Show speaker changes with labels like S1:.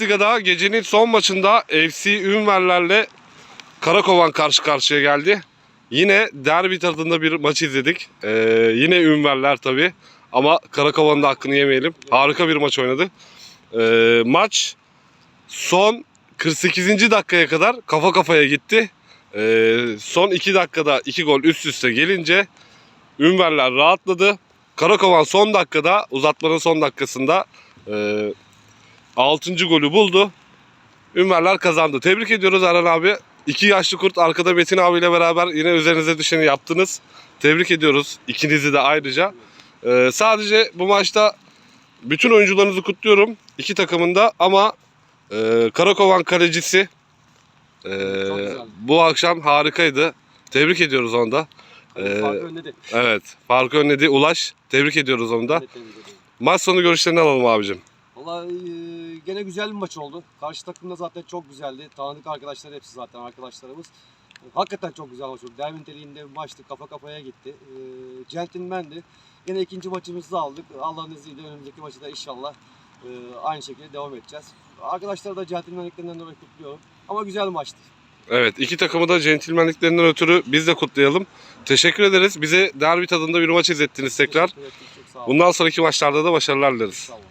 S1: Liga'da gecenin son maçında FC Ünverlerle Karakovan karşı karşıya geldi. Yine derbi tadında bir maç izledik. Ee, yine Ünverler tabi ama Karakovan'ın da hakkını yemeyelim. Harika bir maç oynadı. Ee, maç son 48. dakikaya kadar kafa kafaya gitti. Ee, son 2 dakikada 2 gol üst üste gelince Ünverler rahatladı. Karakovan son dakikada uzatmanın son dakikasında e, 6. golü buldu. Ünverler kazandı. Tebrik ediyoruz Erhan abi. İki yaşlı kurt arkada Metin abiyle beraber yine üzerinize düşeni yaptınız. Tebrik ediyoruz ikinizi de ayrıca. Ee, sadece bu maçta bütün oyuncularınızı kutluyorum. iki takımında ama e, Karakovan kalecisi e, bu akşam harikaydı. Tebrik ediyoruz onu da. Ee,
S2: Farkı önledi.
S1: Evet. Farkı önledi. Ulaş. Tebrik ediyoruz onu da. Maç sonu görüşlerini alalım abicim.
S2: Valla e, gene güzel bir maç oldu. Karşı takım da zaten çok güzeldi. Tanıdık arkadaşlar hepsi zaten arkadaşlarımız. Hakikaten çok güzel maç oldu. Derbi niteliğinde bir maçtı. Kafa kafaya gitti. E, centilmendi. Yine ikinci maçımızı aldık. Allah'ın izniyle önümüzdeki maçı da inşallah e, aynı şekilde devam edeceğiz. Arkadaşlar da centilmenliklerinden dolayı kutluyorum. Ama güzel bir maçtı.
S1: Evet. iki takımı da centilmenliklerinden ötürü biz de kutlayalım. Teşekkür ederiz. Bize derbi tadında bir maç izlettiniz tekrar. Bundan sonraki maçlarda da başarılar dileriz.
S2: Sağ olun.